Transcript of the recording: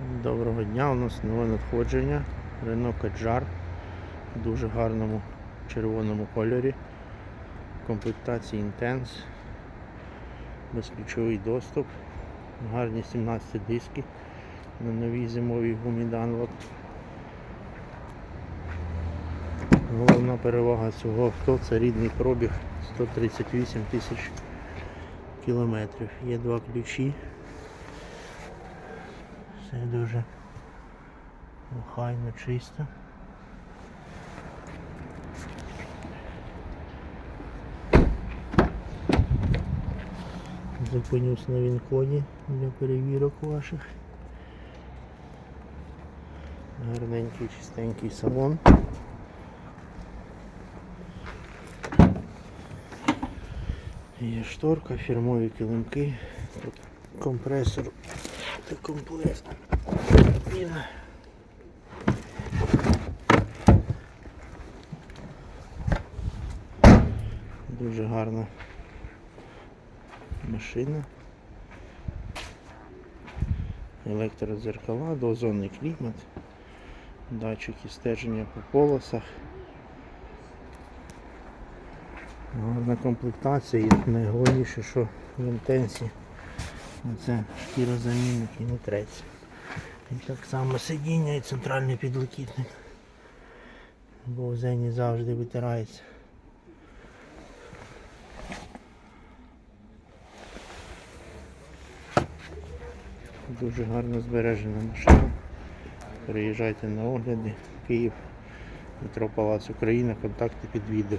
Доброго дня, у нас нове надходження. Renault Kadjar в дуже гарному червоному кольорі. Комплектації Intense. Безключовий доступ. Гарні 17 диски на новій зимовій гумі Dunlop. Головна перевага цього авто це рідний пробіг 138 тисяч кілометрів. Є два ключі. Все дуже охайно, чисто. Зупинюсь на вінкоді для перевірок ваших. Гарненький, чистенький салон. Є шторка, фірмові килимки, тут компресор та комплект. Він Дуже гарна машина. Електродзеркала, дозонний клімат, датчики стеження по полосах. Гарна комплектація і найголовніше, що в інтенсі це шкірозамінник і не треться. І так само сидіння і центральний підлокітник. Бо в зені завжди витирається. Дуже гарно збережена машина. Приїжджайте на огляди. Київ, метро Палац Україна, контакти під відео.